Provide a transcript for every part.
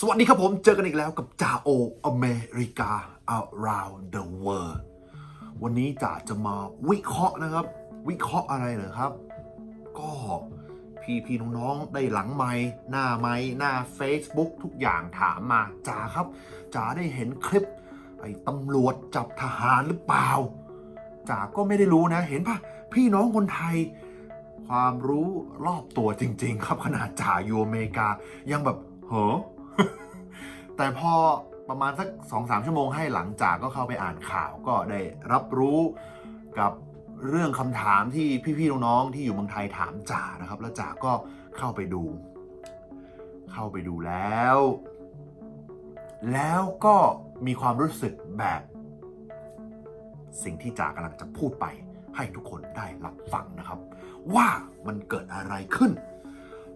สวัสดีครับผม เจอกันอีกแล้วกับจ่าโออเมริกา around the world วันนี้จ่าจะมาวิเคราะห์นะครับ วิเคราะห์อะไรเหรอครับ ก็พี่พี่น้องๆได้หลังไม้หน้าไม้หน้า Facebook ทุกอย่างถามมาจ่าครับจ่าได้เห็นคลิป ไอ้ตำรวจจับทหารหรือเปล่าจ่าก็ไม่ได้รู้นะ เห็นปะพี่น้องคนไทย ความรู้รอบตัวจริง ๆ ครับขนาดจ่าอยู่อเมริกายังแบบเหรอ แต่พอประมาณสักสองสามชั่วโมงให้หลังจากก็เข้าไปอ่านข่าวก็ได้รับรู้กับเรื่องคำถามที่พี่ๆน้องๆที่อยู่เมืองไทยถามจ่านะครับ แล้วจ่าก็เข้าไปดู เข้าไปดูแล้ว แล้วก็มีความรู้สึกแบบ สิ่งที่จ่ากำลังจะพูดไป ให้ทุกคนได้รับฟังนะครับ ว่ามันเกิดอะไรขึ้น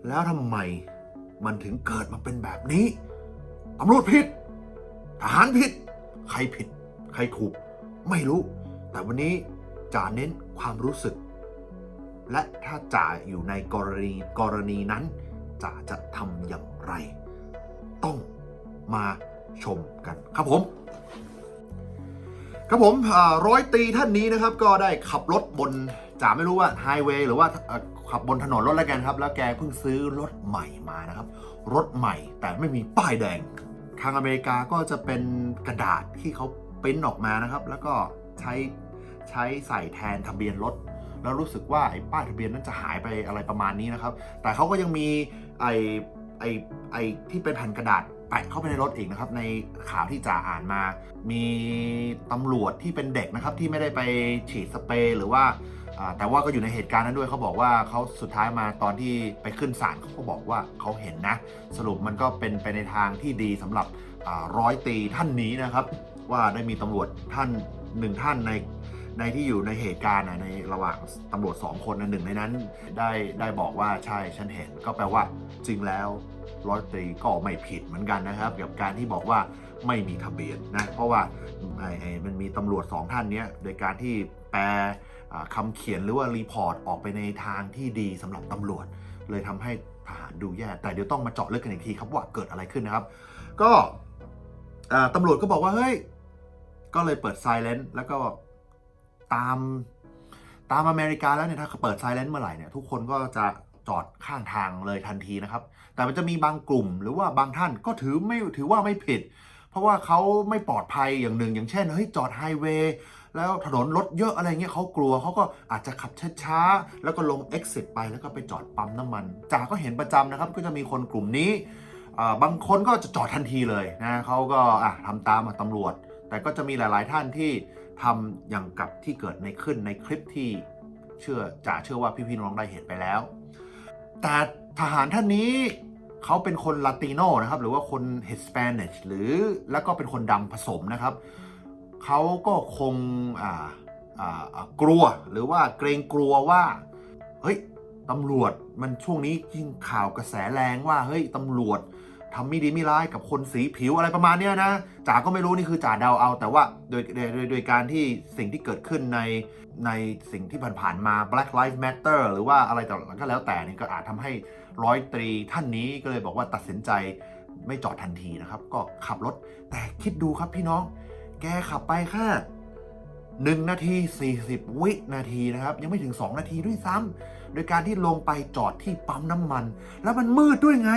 แล้วทำไม มันถึงเกิดมาเป็นแบบนี้ ตำรวจผิด ทหารผิด ใครผิด ใครถูก ไม่รู้ แต่วันนี้จ่าเน้นความรู้สึก และถ้าจ่าอยู่ในกรณีกรณีนั้นจ่าจะทำอย่างไร ต้องมาชมกันครับผม ครับผมร้อยตีท่านนี้นะครับก็ได้ขับรถบน จ่าไม่รู้ว่าไฮเวย์หรือว่าขับบนถนนรถแล้วกันครับ แล้วแกเพิ่งซื้อรถใหม่มานะครับ รถใหม่แต่ไม่มีป้ายแดง ทางอเมริกาก็จะเป็นกระดาษที่เขาปริ้นออกมานะครับ แล้วก็ใช้ใช้ใส่แทนทะเบียนรถ แล้วรู้สึกว่าไอ้ป้ายทะเบียนนั้นจะหายไปอะไรประมาณนี้นะครับ แต่เขาก็ยังมีไอ้ไอ้ไอ้ที่เป็นแผ่นกระดาษ แปะเข้าไปในรถอีกนะครับ ในข่าวที่จ่าอ่านมา มีตำรวจที่เป็นเด็กนะครับ ที่ไม่ได้ไปฉีดสเปรย์หรือว่าแต่ว่าก็อยู่ในเหตุการณ์นั้นด้วยเขาบอกว่าเขาสุดท้ายมาตอนที่ไปขึ้นศาลเขาก็บอกว่าเขาเห็นนะ สรุปมันก็เป็นไปในทางที่ดีสำหรับร้อยตีท่านนี้นะครับ ว่าได้มีตำรวจท่านหนึ่งท่านในในที่อยู่ในเหตุการณ์ในระหว่างตำรวจสองคนนหนึ่งในนั้น ได้ได้บอกว่าใช่ฉันเห็นก็แปลว่าจริงแล้ว ร้อยตรีก็ไม่ผิดเหมือนกันนะครับ กับการที่บอกว่าไม่มีทะเบียนนะเพราะว่าไอ้ไอ้มันมีตำรวจสองท่านนี้โดยการที่แปลคำเขียนหรือว่ารีพอร์ตออกไปในทางที่ดีสำหรับตำรวจ เลยทำให้ทหารดูแย่ แต่เดี๋ยวต้องมาเจาะลึกกันอีกทีครับว่าเกิดอะไรขึ้นนะครับ ก็ตำรวจก็บอกว่าเฮ้ยก็เลยเปิดไซเลนต์แล้วก็ตามตามอเมริกาแล้วเนี่ยถ้าเปิดไซเลนต์เมื่อไหร่เนี่ยทุกคนก็จะ จอดข้างทางเลยทันทีนะครับ แต่มันจะมีบางกลุ่มหรือว่าบางท่านก็ถือไม่ถือว่าไม่ผิด เพราะว่าเขาไม่ปลอดภัยอย่างหนึ่ง อย่างเช่นเฮ้ยจอดไฮเวย์แล้วถนนรถเยอะอะไรเงี้ยเขากลัวเขาก็อาจจะขับช้าๆแล้วก็ลง exit ไปแล้วก็ไปจอดปั๊มน้ำมันจ่าก็เห็นประจำนะครับ ก็จะมีคนกลุ่มนี้บางคนก็จะจอดทันทีเลยนะเขาก็อะทำตามตำรวจ แต่ก็จะมีหลาย ๆ ท่านที่ทำอย่างกับที่เกิดในขึ้นในคลิปที่เชื่อจ่าเชื่อว่าพี่ๆน้องๆได้เห็นไปแล้ว แต่ทหารท่านนี้เขาเป็นคนลาติโนนะครับ หรือว่าคนเฮสแปนิชหรือแล้วก็เป็นคนดำผสมนะครับ เขาก็คงอ่าอ่ากลัวหรือว่าเกรงกลัวว่า เฮ้ยตำรวจมันช่วงนี้ยิ่งข่าวกระแสแรงว่าเฮ้ยตำรวจ ทำไม่ดีไม่ร้ายกับคนสีผิวอะไรประมาณเนี้ยนะจ๋าก็ไม่รู้นี่คือจ๋าเดาเอา แต่ว่าโดยโดยโดยโดยการที่สิ่งที่เกิดขึ้นในในสิ่งที่ผ่านๆมา Black Lives Matter หรือว่าอะไรต่างๆก็แล้วแต่นี่ก็อาจทำให้ร้อยตรีท่านนี้ก็เลยบอกว่าตัดสินใจไม่จอดทันทีนะครับ ก็ขับรถแต่คิดดูครับพี่น้อง แกขับไปแค่1นาที 40 วินาทีนะครับ ยังไม่ถึง 2 นาทีด้วยซ้ำ โดยการที่ลงไปจอดที่ปั๊มน้ำมัน แล้วมันมืดด้วยไง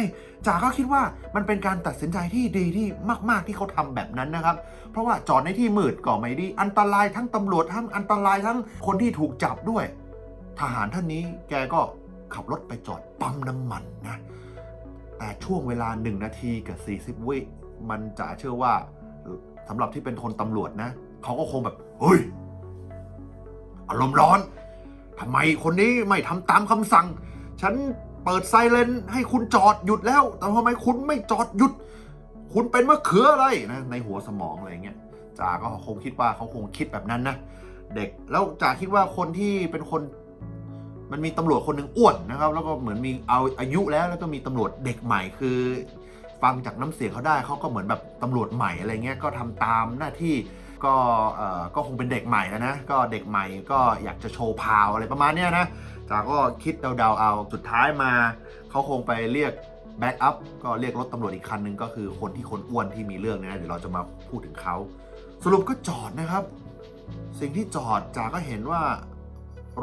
จ๋าก็คิดว่ามันเป็นการตัดสินใจที่ดีที่มากๆที่เขาทำแบบนั้นนะครับ เพราะว่าจอดในที่มืดก็ไม่ดี อันตรายทั้งตำรวจทั้งอันตรายทั้งคนที่ถูกจับด้วย ทหารท่านนี้แกก็ขับรถไปจอดปั๊มน้ำมันนะแต่ช่วงเวลา 1 นาทีกับ 40 วิมันจะเชื่อว่าสำหรับที่เป็นคนตำรวจนะ เขาก็คงแบบ เฮ้ย อารมณ์ร้อน ทำไมคนนี้ไม่ทำตามคำสั่ง ฉันเปิดไซเรนให้คุณจอดหยุดแล้ว แต่ทำไมคุณไม่จอดหยุด คุณเป็นมะเขืออะไรนะ ในหัวสมองอะไรอย่างเงี้ยจ่าก็คงคิดว่าเขาคงคิดแบบนั้นนะ เด็กแล้วจ่าคิดว่าคนที่เป็นคน มันมีตำรวจคนหนึ่งอ้วนนะครับ แล้วก็เหมือนมีเอาอายุแล้ว แล้วก็มีตำรวจเด็กใหม่คือ ฟังจากน้ำเสียงเขาได้เขาก็เหมือนแบบตำรวจใหม่อะไรเงี้ยก็ทำตามหน้าที่ ก็เอ่อก็คงเป็นเด็กใหม่แล้วนะ ก็เด็กใหม่ก็อยากจะโชว์พาวอะไรประมาณเนี้ยนะจากก็คิดเดาๆเอาสุดท้ายมาเขาคงไปเรียกแบ็กอัพก็เรียกรถตำรวจอีกคันหนึ่งก็คือคนที่คนอ้วนที่มีเรื่องเนี่ยนะเดี๋ยวเราจะมาพูดถึงเขา สรุปก็จอดนะครับ สิ่งที่จอดจากก็เห็นว่า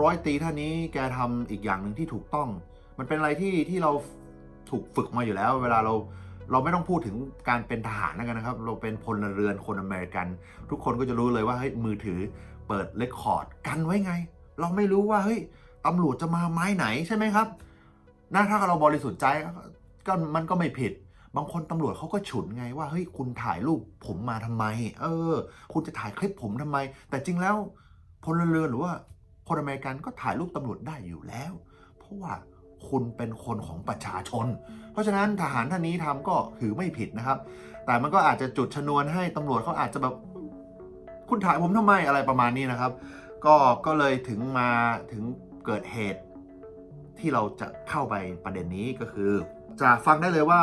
ร้อยตีท่านนี้แกทำอีกอย่างหนึ่งที่ถูกต้อง มันเป็นอะไรที่ที่เราถูกฝึกมาอยู่แล้ว เวลาเรา เราไม่ต้องพูดถึงการเป็นทหารแล้วกันนะครับ เราเป็นพลเรือนคนอเมริกัน ทุกคนก็จะรู้เลยว่าเฮ้ยมือถือเปิดเลคคอร์ดกันไว้ไง เราไม่รู้ว่าเฮ้ยตำรวจจะมาไม้ไหนใช่ไหมครับนะถ้าเราบริสุทธิ์ใจก็มันก็ไม่ผิด บางคนตำรวจเขาก็ฉุนไงว่าเฮ้ยคุณถ่ายรูปผมมาทำไม เออ คุณจะถ่ายคลิปผมทำไม แต่จริงแล้วพลเรือนหรือว่าคนอเมริกันก็ถ่ายรูปตำรวจได้อยู่แล้ว เพราะว่า คุณเป็นคนของประชาชน เพราะฉะนั้นทหารท่านนี้ทำก็ถือไม่ผิดนะครับ แต่มันก็อาจจะจุดชนวนให้ตำรวจเขาอาจจะแบบคุณถ่ายผมทำไมอะไรประมาณนี้นะครับ ก็ก็เลยถึงมาถึงเกิดเหตุที่เราจะเข้าไปประเด็นนี้ก็คือ จะฟังได้เลยว่า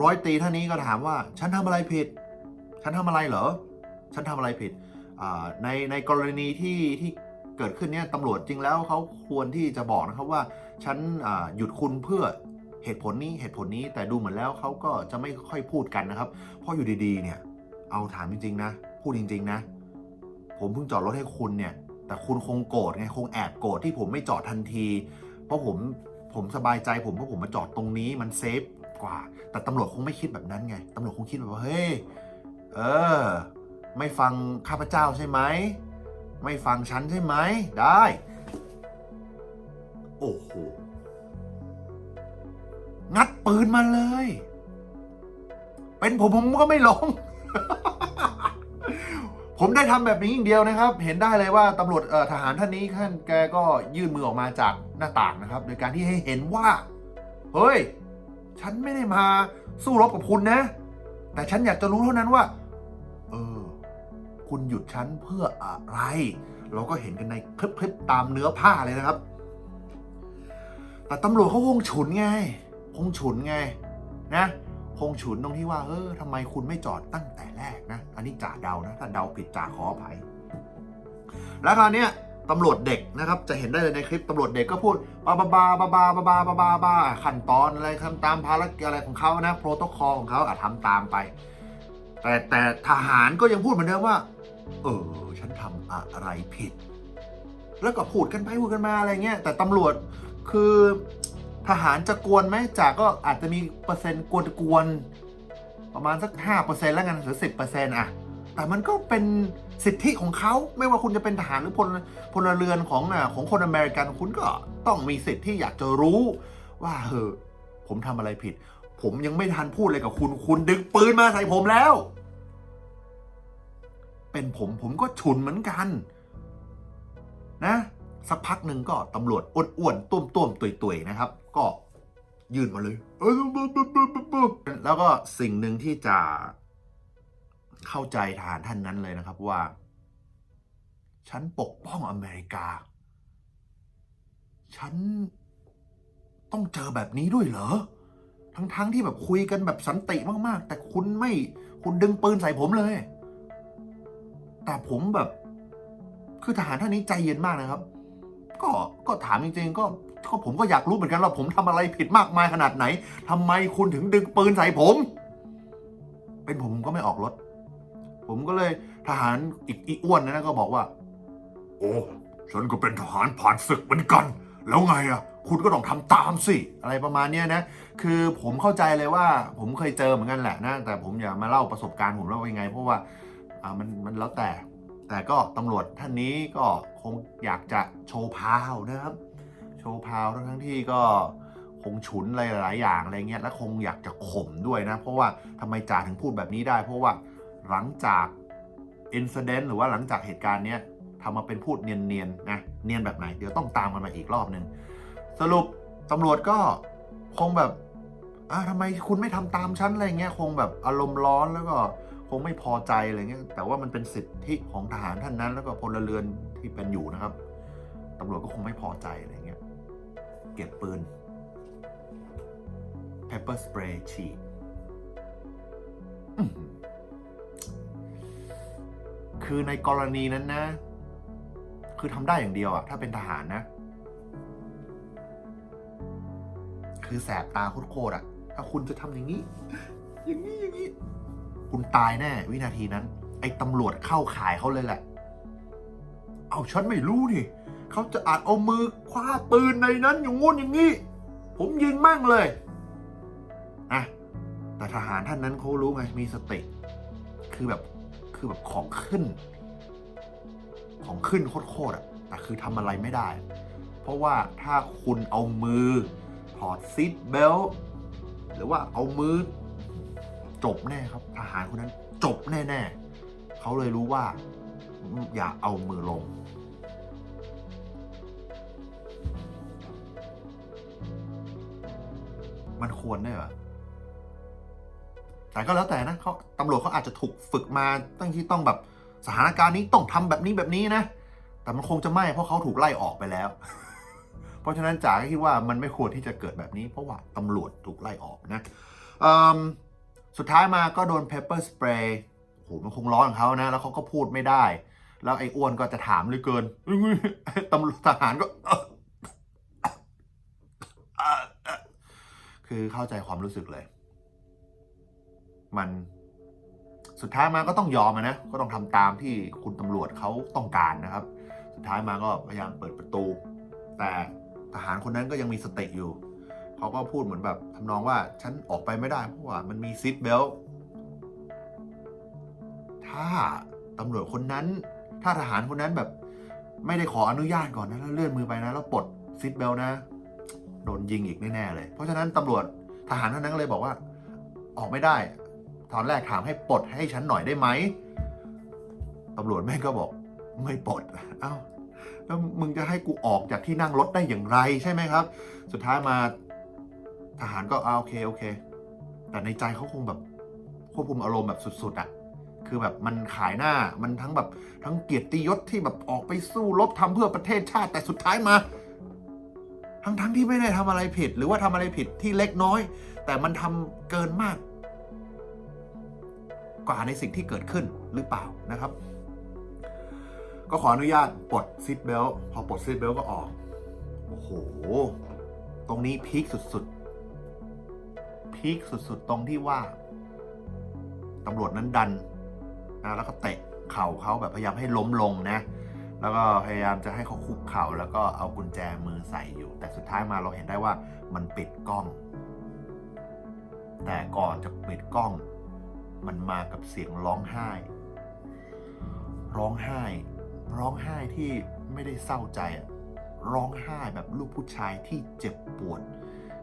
ร้อยตีท่านนี้ก็ถามว่าฉันทำอะไรผิด ฉันทำอะไรเหรอ ฉันทำอะไรผิดในในกรณีที่ที่ เกิดขึ้นเนี่ยตำรวจจริงแล้วเขาควรที่จะบอกนะครับว่าฉันหยุดคุณเพื่อเหตุผลนี้เหตุผลนี้แต่ดูเหมือนแล้วเขาก็จะไม่ค่อยพูดกันนะครับ เพราะอยู่ดีๆ เนี่ย เอาถามจริงๆนะ พูดจริง ๆ นะ ผมเพิ่งจอดรถให้คุณเนี่ย แต่คุณคงโกรธไงคงแอบโกรธที่ผมไม่จอดทันที เพราะผมผมสบายใจผมเพราะผมมาจอดตรงนี้มันเซฟกว่า แต่ตำรวจคงไม่คิดแบบนั้นไงตำรวจคงคิดแบบว่าเฮ้ยเออ ไม่ฟังข้าพเจ้าใช่ไหม ไม่ฟังฉันใช่ไหม ได้ โอ้โห งัดปืนมาเลย เป็นผมผมก็ไม่ลง ผมได้ทำแบบนี้อย่างเดียวนะครับ เห็นได้เลยว่าตำรวจทหารท่านนี้ท่านแกก็ยื่นมือออกมาจากหน้าต่างนะครับ โดยการที่ให้เห็นว่า เฮ้ย ฉันไม่ได้มาสู้รบกับคุณนะ แต่ฉันอยากจะรู้เท่านั้นว่า คุณหยุดฉันเพื่ออะไร เราก็เห็นกันในคลิปๆตามเนื้อผ้าเลยนะครับ แต่ตำรวจเขาคงฉุนไง คงฉุนไงนะคงฉุนตรงที่ว่าเออทำไมคุณไม่จอดตั้งแต่แรกนะ อันนี้จ่าเดานะถ้าเดาผิดจ่าขออภัยแล้วคราวนี้ตำรวจเด็กนะครับ จะเห็นได้เลยในคลิปตำรวจเด็กก็พูดบาบาบาบาบาบาบาบาบาบาขั้นตอนอะไรทำตามภารกิจอะไรของเขานะโปรโตคอลของเขาอะทำตามไป แต่แต่ทหารก็ยังพูดเหมือนเดิมว่า เออ ฉันทำอะไรผิด แล้วก็พูดกันไปพูดกันมาอะไรเงี้ย แต่ตำรวจคือทหารจะกวนไหมจากก็อาจจะมีเปอร์เซ็นต์กวนกวนๆประมาณสักห้าเปอร์เซ็นต์แล้วกันหรือสิบเปอร์เซ็นต์อะแต่มันก็เป็นสิทธิของเขาไม่ว่าคุณจะเป็นทหารหรือพลพลเรือนของอะของคนอเมริกันคุณก็ต้องมีสิทธิ์ที่อยากจะรู้ ว่าเออผมทำอะไรผิด ผมยังไม่ทันพูดเลยกับคุณ คุณดึงปืนมาใส่ผมแล้ว เป็นผมผมก็ฉุนเหมือนกัน นะ สักพักหนึ่งก็ตำรวจอ้วนๆต้วมๆตุยๆนะครับ ก็ยื่นมาเลยแล้วก็สิ่งหนึ่งที่จะเข้าใจทหารท่านนั้นเลยนะครับว่า ฉันปกป้องอเมริกา ฉันต้องเจอแบบนี้ด้วยเหรอ ทั้งๆที่แบบคุยกันแบบสันติมากๆ แต่คุณไม่คุณดึงปืนใส่ผมเลย แต่ผมแบบ คือทหารท่านนี้ใจเย็นมากนะครับ ก็ก็ถามจริงๆก็ก็ผมก็อยากรู้เหมือนกันว่าผมทำอะไรผิดมากมายขนาดไหนทำไมคุณถึงดึงปืนใส่ผม เป็นผมผมก็ไม่ออกรถ ผมก็เลยทหารอีกอีอ้วนนะก็บอกว่า โอ้ฉันก็เป็นทหารผ่านศึกเหมือนกัน แล้วไงอะ คุณก็ต้องทำตามสิ อะไรประมาณเนี้ยนะ คือผมเข้าใจเลยว่า ผมเคยเจอเหมือนกันแหละนะ แต่ผมอย่ามาเล่าประสบการณ์ผมเล่ายังไง เพราะว่า อ่ามันมันแล้วแต่ แต่ก็ตำรวจท่านนี้ก็คงอยากจะโชว์พาวนะครับ โชว์พาวทั้งทั้งที่ก็คงฉุนอะไรหลายๆอย่างอะไรเงี้ยและคงอยากจะข่มด้วยนะ เพราะว่าทำไมจ่าถึงพูดแบบนี้ได้ เพราะว่าหลังจากอิน i เดนต์หรือว่าหลังจากเหตุการณ์เนี้ยทำมาเป็นพูดเนียนๆนะเนียนแบบไหน เดี๋ยวต้องตามกันมาอีกรอบหนึ่งสรุปตำรวจก็คงแบบอ่าทำไมคุณไม่ทำตามฉันอะไรเงี้ยคงแบบอารมณ์ร้อนแล้วก็ งไม่พอใจอะไรเงี้ยแต่ว่ามันเป็นสิทธิของทหารท่านนั้น แล้วก็พลเรือนที่เป็นอยู่นะครับตำรวจก็คงไม่พอใจอะไรเงี้ยเก็บปืน pepper spray ฉีดคือในกรณีนั้นนะ คือทำได้อย่างเดียวอะถ้าเป็นทหารนะ คือแสบตาโคตรๆอะถ้าคุณจะทำอย่างนี้ อย่างนี้อย่างนี้ คุณตายแน่ วินาทีนั้น ไอ้ตำรวจเข้าขายเขาเลยแหละ เอาฉันไม่รู้นี่เขาจะอาจเอามือคว้าปืนในนั้นอย่างงู้นอย่างนี้ ผมยิงมั่งเลยอะแต่ทหารท่านนั้นเขารู้ไงมีสติคือแบบคือแบบของขึ้น ของขึ้นโคตรๆอะแต่คือทำอะไรไม่ได้ เพราะว่าถ้าคุณเอามือถอดซีทเบลต์หรือว่าเอามือ จบแน่ครับ ทหารคนนั้นจบแน่ ๆ เขาเลยรู้ว่า อย่าเอามือลง มันควรได้เหรอแต่ก็แล้วแต่นะเขาตำรวจเขาอาจจะถูกฝึกมาตั้งที่ต้องแบบสถานการณ์นี้ต้องทำแบบนี้แบบนี้นะ แต่มันคงจะไม่เพราะเขาถูกไล่ออกไปแล้ว เพราะฉะนั้นจ๋าคิดว่ามันไม่ควรที่จะเกิดแบบนี้ เพราะว่าตำรวจถูกไล่ออกนะเอิ่ม สุดท้ายมาก็โดนเพปเปอร์สเปรย์โหมันคงร้อนของเขานะ แล้วเขาก็พูดไม่ได้ แล้วไอ้อ้วนก็จะถามเหลยเกินตำรวจทหารก็คือเข้าใจความรู้สึกเลย มันสุดท้ายมาก็ต้องยอมนะ ก็ต้องทำตามที่คุณตำรวจเขาต้องการนะครับ สุดท้ายมาก็พยายามเปิดประตู แต่ทหารคนนั้นก็ยังมีสติอยู่ เขาก็พูดเหมือนแบบทำนองว่าฉันออกไปไม่ได้เพราะว่ามันมีซีทเบลถ้าตำรวจคนนั้น ถ้าทหารคนนั้นแบบ ไม่ได้ขออนุญาตก่อนนะแล้วเลื่อนมือไปนะ แล้วปลดซีทเบลนะ โดนยิงอีกแน่ๆเลย เพราะฉะนั้นตำรวจทหารท่านนั้นก็เลยบอกว่า ออกไม่ได้ ตอนแรกถามให้ปลดให้ฉันหน่อยได้ไหมตำรวจแม่งก็บอก ไม่ปลดเอ้าแล้วมึงจะให้กูออกจากที่นั่งรถได้อย่างไรใช่ไหมครับ สุดท้ายมา ทหารก็อ่าโอเคโอเค แต่ในใจเขาคงแบบควบคุมอารมณ์แบบสุด ๆอะ่ะคือแบบมันขายหน้ามันทั้งแบบทั้งเกียรติยศที่แบบออกไปสู้รบทำเพื่อประเทศชาติ แต่สุดท้ายมา ทั้งทั้งที่ไม่ได้ทำอะไรผิด หรือว่าทำอะไรผิดที่เล็กน้อย แต่มันทำเกินมาก กว่าในสิ่งที่เกิดขึ้นหรือเปล่านะครับ ก็ขออนุญาตปลดซีทเบลพอปลดซีทเบลก็ออกโอ้โห ตรงนี้พีคสุดๆ พีคสุดๆ ตรงที่ว่าตำรวจนั้นดันนะแล้วก็เตะเข่าเขาแบบพยายามให้ล้มลงนะ แล้วก็พยายามจะให้เขาคุกเข่าแล้วก็เอากุญแจมือใส่อยู่ แต่สุดท้ายมาเราเห็นได้ว่ามันปิดกล้อง แต่ก่อนจะปิดกล้อง มันมากับเสียงร้องไห้ ร้องไห้ ร้องไห้ที่ไม่ได้เศร้าใจอะร้องไห้แบบลูกผู้ชายที่เจ็บปวด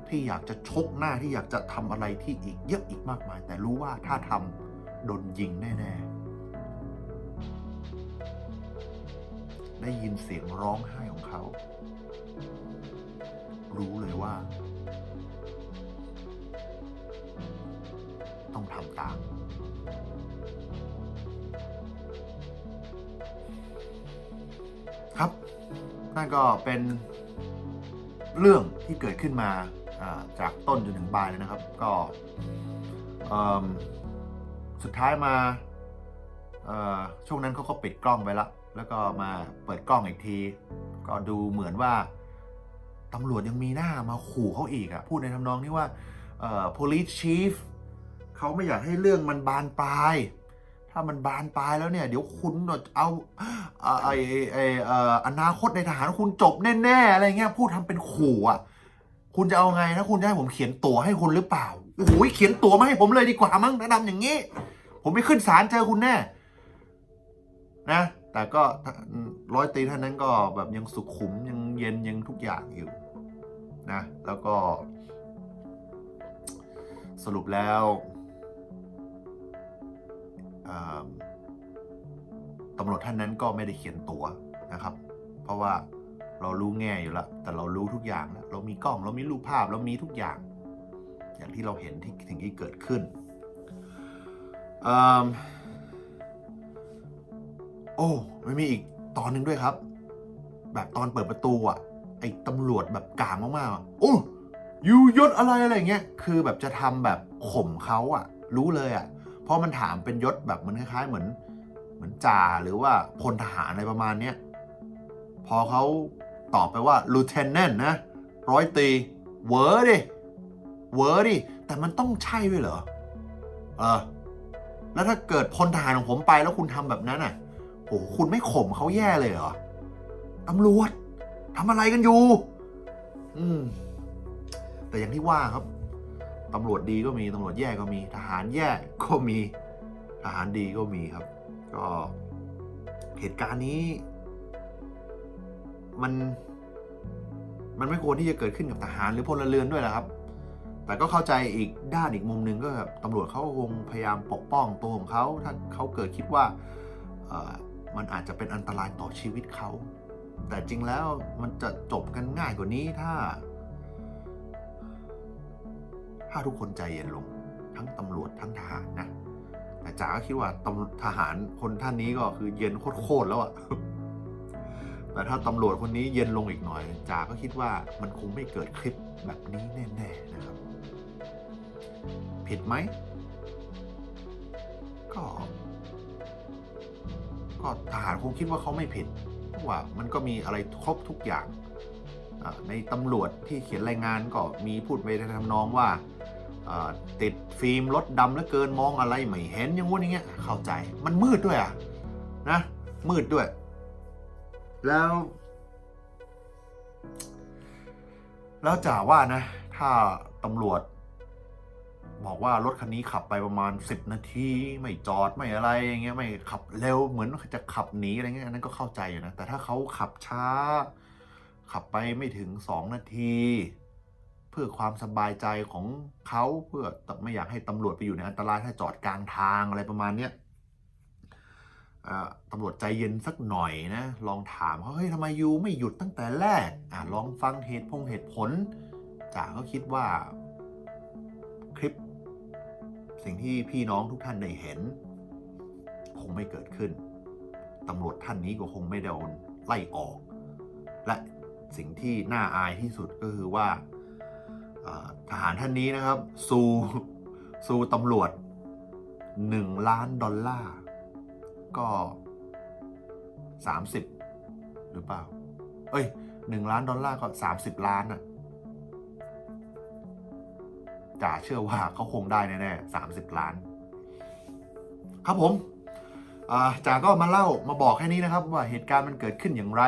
ที่อยากจะชกหน้าที่อยากจะทำอะไรที่อีกเยอะอีกมากมาย แต่รู้ว่าถ้าทำโดนยิงแน่ๆ ได้ยินเสียงร้องไห้ของเขา รู้เลยว่า ต้องทำตามครับ นั่นก็เป็นเรื่องที่เกิดขึ้นมา จากต้นจนถึงปลายเลยนะครับ ก็สุดท้ายมาช่วงนั้นเขาก็ปิดกล้องไปละ แล้วก็มาเปิดกล้องอีกที ก็ดูเหมือนว่าตำรวจยังมีหน้ามาขู่เขาอีกอะพูดในทำนองที่ว่า police chief เขาไม่อยากให้เรื่องมันบานปลาย ถ้ามันบานปลายแล้วเนี่ย เดี๋ยวคุณเอาอาไอ้ไอ้อนาคตในทหารคุณจบแน่ๆอะไรเงี้ยพูดทำเป็นขู่อะ คุณจะเอาไงนะคุณจะให้ผมเขียนตั๋วให้คุณหรือเปล่าโอ้โหเขียนตั๋วมาให้ผมเลยดีกว่ามั้งแนะนำอย่างนี้ ผมไม่ขึ้นศาลเจอคุณแน่นะ แต่ก็ร้อยตีท่านนั้นก็แบบยังสุขุมยังเย็นยังทุกอย่างอยู่นะ แล้วก็ สรุปแล้วตำรวจท่านนั้นก็ไม่ได้เขียนตัวนะครับ เพราะว่า เรารู้แง่อยู่แล้วแต่เรารู้ทุกอย่างแล้วเรามีกล้องเรามีรูปภาพเรามีทุกอย่าง อย่างที่เราเห็นที่สิ่งที่เกิดขึ้นอโอ้ไม่มีอีกตอนหนึ่งด้วยครับ แบบตอนเปิดประตูอะไอ้ตำรวจแบบกลางมากๆอโอ้ยูยศอะไรอะไรเงี้ย คือแบบจะทำแบบข่มเขาอะ รู้เลยอะ เพราะมันถามเป็นยศแบบมันคล้ายๆ เหมือน เหมือนจ่าหรือว่าพลทหารอะไรประมาณเนี้ยพอเขา ตอบไปว่า lieutenant นะ ร้อยตีเวอร์ดิเวอร์ดิแต่มันต้องใช่ด้วยเหรอ เออ แล้วถ้าเกิดพลทหารของผมไปแล้วคุณทำแบบนั้นอะโหคุณไม่ข่มเขาแย่เลยเหรอตำรวจทำอะไรกันอยู่ อืม แต่อย่างที่ว่าครับตำรวจดีก็มีตำรวจแย่ก็มี ทหารแย่ก็มี ทหารดีก็มีครับ ก็เหตุการณ์นี้ มันมันไม่ควรที่จะเกิดขึ้นกับทหารหรือพลเรือนด้วยแหละครับ แต่ก็เข้าใจอีกด้านอีกมุมหนึ่งก็แบบตำรวจเขาคงพยายามปกป้องตัวของเขาถ้าเขาเกิดคิดว่ามันอาจจะเป็นอันตรายต่อชีวิตเขา แต่จริงแล้วมันจะจบกันง่ายกว่านี้ถ้า ถ้าทุกคนใจเย็นลง ทั้งตำรวจทั้งทหารนะแต่จ๋าก็คิดว่าตำทหารคนท่านนี้ก็คือเย็นโคตรๆแล้วอะ แต่ถ้าตำรวจคนนี้เย็นลงอีกหน่อยจ๋าก็คิดว่ามันคงไม่เกิดคลิปแบบนี้แน่ๆนะครับ ผิดไหม ก็ ก็ทหารคงคิดว่าเขาไม่ผิดเพราะว่ามันก็มีอะไรครบทุกอย่าง ในตำรวจที่เขียนรายงานก็มีพูดไปในทำนองว่าติดฟิล์มรถดำแล้วเกินมองอะไรไม่เห็นอย่างงู้นอย่างเงี้ยเข้าใจมันมืดด้วยอะนะมืดด้วย แล้ว แล้วจ่าว่านะ ถ้าตำรวจ บอกว่ารถคันนี้ขับไปประมาณ10นาทีไม่จอดไม่อะไรอย่างเงี้ยไม่ขับเร็วเหมือนจะขับหนีอะไรเงี้ยอันนั้นก็เข้าใจอยู่นะ แต่ถ้าเขาขับช้า ขับไปไม่ถึง2นาที เพื่อความสบายใจของเขาเพื่อไม่อยากให้ตำรวจไปอยู่ในอันตรายถ้าจอดกลางทางอะไรประมาณเนี้ย ตำรวจใจเย็นสักหน่อยนะ ลองถามเขาเฮ้ยทำไมยูไม่หยุดตั้งแต่แรกอลองฟังเหตุพงเหตุผลจ่าก็คิดว่าคลิป สิ่งที่พี่น้องทุกท่านได้เห็น คงไม่เกิดขึ้นตำรวจท่านนี้ก็คงไม่โดนไล่ออก และสิ่งที่น่าอายที่สุดก็คือว่าทหารท่านนี้นะครับซูซูตำรวจ 1 ล้านดอลลาร์ ก็ 30 หรือเปล่า เอ้ย1ล้านดอลลาร์ก็ 30 ล้านอะจ่าเชื่อว่าเขาคงได้แน่ๆสามสิบล้าน ครับผมจ่าก็มาเล่ามาบอกแค่นี้นะครับ ว่าเหตุการณ์มันเกิดขึ้นอย่างไร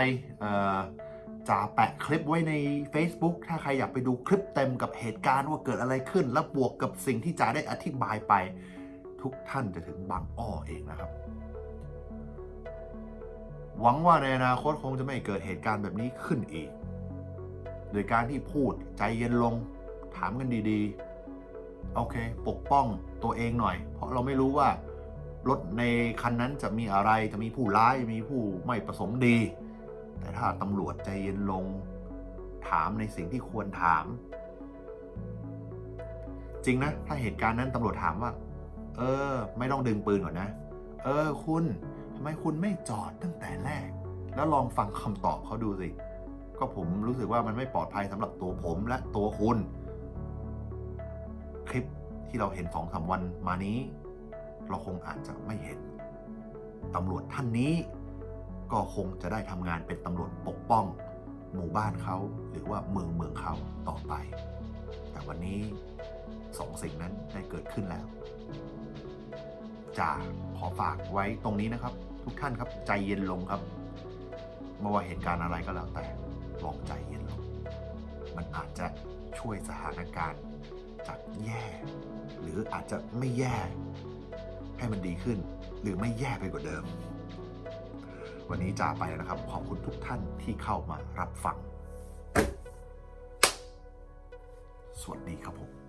จ่าแปะคลิปไว้ใน Facebook ถ้าใครอยากไปดูคลิปเต็มกับเหตุการณ์ว่าเกิดอะไรขึ้น และบวกกับสิ่งที่จ่าได้อธิบายไป ทุกท่านจะถึงบางอ้อเองนะครับ หวังว่าในอนาคตคงจะไม่เกิดเหตุการณ์แบบนี้ขึ้นอีก โดยการที่พูดใจเย็นลง ถามกันดีๆ โอเค ปกป้องตัวเองหน่อย เพราะเราไม่รู้ว่ารถในคันนั้นจะมีอะไรจะมีผู้ร้ายมีผู้ไม่ประสงค์ดี แต่ถ้าตำรวจใจเย็นลง ถามในสิ่งที่ควรถาม จริงนะ ถ้าเหตุการณ์นั้นตำรวจถามว่า เออ ไม่ต้องดึงปืนก่อนนะ เออ คุณ ทำไมคุณไม่จอดตั้งแต่แรก แล้วลองฟังคำตอบเขาดูสิ ก็ผมรู้สึกว่ามันไม่ปลอดภัยสำหรับตัวผมและตัวคุณ คลิปที่เราเห็นสองสามวันมานี้ เราคงอาจจะไม่เห็นตำรวจท่านนี้ ก็คงจะได้ทำงานเป็นตำรวจปกป้อง หมู่บ้านเขาหรือว่าเมืองเมืองเขาต่อไป แต่วันนี้สองสิ่งนั้นได้เกิดขึ้นแล้ว จ่าขอฝากไว้ตรงนี้นะครับ ทุกท่านครับใจเย็นลงครับไม่ว่าเหตุการณ์อะไรก็แล้วแต่ลองใจเย็นลง มันอาจจะช่วยสถานการณ์จากแย่ หรืออาจจะไม่แย่ ให้มันดีขึ้น หรือไม่แย่ไปกว่าเดิม วันนี้จ่าไปแล้วนะครับ ขอบคุณทุกท่านที่เข้ามารับฟัง สวัสดีครับผม